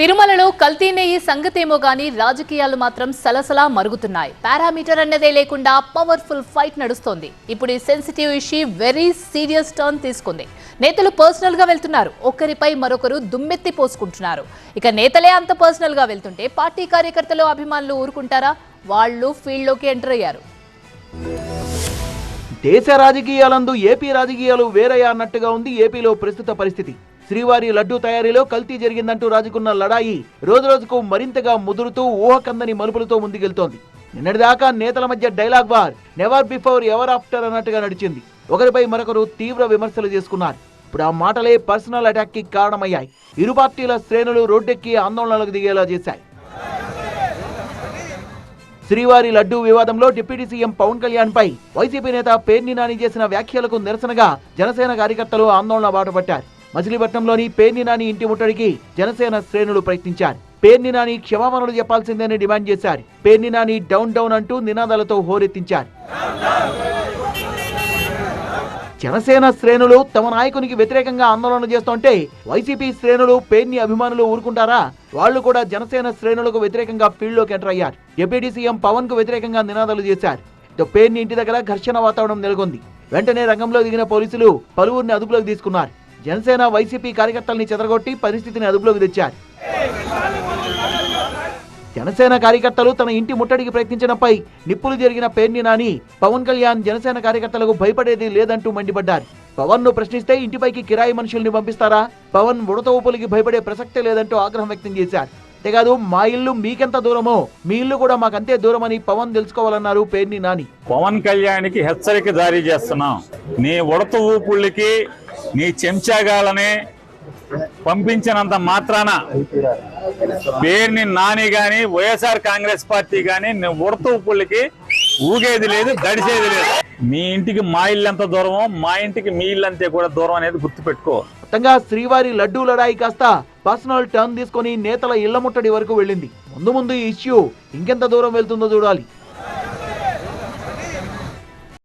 తిరుమలలో కల్తీ నెయ్యి సంగతేమో గాని రాజకీయాలు మాత్రం సలసలా మరుగుతున్నాయి. పారామీటర్ అన్నదే లేకుండా పవర్ఫుల్ ఫైట్ నడుస్తోంది. ఇప్పుడు ఈ sensitive issue very serious turn తీసుకుంది. నేతలు పర్సనల్గా వెళ్తున్నారు. ఒకరిపై మరొకరు దుమ్మెత్తి పోసుకుంటున్నారు. ఇక నేతలే అంత పర్సనల్గా వెళ్తుంటే పార్టీ కార్యకర్తలు అభిమానులు ఊరుకుంటారా? వాళ్ళు ఫీల్డ్లోకి ఎంటర్ అయ్యారు. దేశ రాజకీయాలందు ఏపీ రాజకీయాలు వేరయ్యా అన్నట్టుగా ఉంది ఏపీలో ప్రస్తుత పరిస్థితి. శ్రీవారి లడ్డూ తయారీలో కల్తీ జరిగిందంటూ రాజుకున్న లడాయి రోజురోజుకు మరింతగా ముదురుతూ ఊహకందని మలుపులతో ముందుకెళ్తోంది. నిన్నటిదాకా నేతల మధ్య dialogue war never before ever after అన్నట్టుగా నడిచింది. ఒకరిపై మరొకరు తీవ్ర విమర్శలు చేసుకున్నారు. ఇప్పుడు ఆ మాటలే పర్సనల్ అటాక్కి కారణమయ్యాయి. ఇరు పార్టీల శ్రేణులు రోడ్డెక్కి ఆందోళనలకు దిగేలా చేశాయి. శ్రీవారి లడ్డూ వివాదంలో డిప్యూటీ సీఎం పవన్ కళ్యాణ్ పై వైసీపీ నేత పేర్ని నాని చేసిన వ్యాఖ్యలకు నిరసనగా జనసేన కార్యకర్తలు ఆందోళన బాటపట్టారు. మచిలీపట్నంలోని పేర్ని నాని ఇంటి ముట్టడికి జనసేన శ్రేణులు ప్రయత్నించారు. పేర్ని నాని క్షమాపణలు చెప్పాల్సిందని డిమాండ్ చేశారు. పేర్ని నాని డౌన్ డౌన్ అంటూ నినాదాలతో హోరెత్తించారు. జనసేన శ్రేణులు తమ నాయకునికి వ్యతిరేకంగా ఆందోళన చేస్తుంటే వైసీపీ శ్రేణులు పేర్ని అభిమానులు ఊరుకుంటారా? వాళ్ళు కూడా జనసేన శ్రేణులకు వ్యతిరేకంగా ఫీల్డ్లోకి ఎంటర్ అయ్యారు. డిప్యూటీ సీఎం పవన్కు వ్యతిరేకంగా నినాదాలు చేశారు. పేర్ని ఇంటి దగ్గర ఘర్షణ వాతావరణం నెలకొంది. వెంటనే రంగంలో దిగిన పోలీసులు పలువురిని అదుపులోకి తీసుకున్నారు. జనసేన వైసీపీ కార్యకర్తల్ని చెదరగొట్టి పరిస్థితిని అదుపులోకి తెచ్చారు. జనసేన కార్యకర్తలు తన ఇంటి ముట్టడికి ప్రయత్నించడంపై నిప్పులు జరిగిన పేర్ని నాని పవన్ కళ్యాణ్ జనసేన కార్యకర్తలకు భయపడేది లేదంటూ మండిపడ్డారు. పవన్ను ప్రశ్నిస్తే ఇంటిపైకి కిరాయి మనుషుల్ని పంపిస్తారా? పవన్ ఉడత ఊపులకి భయపడే ప్రసక్తే లేదంటూ ఆగ్రహం వ్యక్తం చేశారు. అంతేకాదు మా ఇల్లు మీకెంత దూరమో మీ ఇల్లు కూడా మాకంతే దూరమని పవన్ తెలుసుకోవాలన్నారు పేర్ని నాని. పవన్ కళ్యాణ్కి హెచ్చరిక జారీ చేస్తున్నాం. నీ ఉడత ఊపుళ్ళకి నీ చెంచాగాలనే పంపించినంత మాత్రాన పేరుని నాని గాని వైఎస్ఆర్ కాంగ్రెస్ పార్టీ గాని ఉడత ఉప్పులకి ఊగేది లేదు దడిసేది లేదు. మీ ఇంటికి మా ఇల్లు ఎంత దూరమో మా ఇంటికి మీ ఇల్లు అంతే కూడా దూరం అనేది గుర్తుపెట్టుకో. మొత్తంగా శ్రీవారి లడ్డూ లడాయి కాస్త పర్సనల్ టర్న్ తీసుకొని నేతల ఇళ్ళ ముట్టడి వరకు వెళ్ళింది. ముందు ముందు ఈ ఇష్యూ ఇంకెంత దూరం వెళ్తుందో చూడాలి.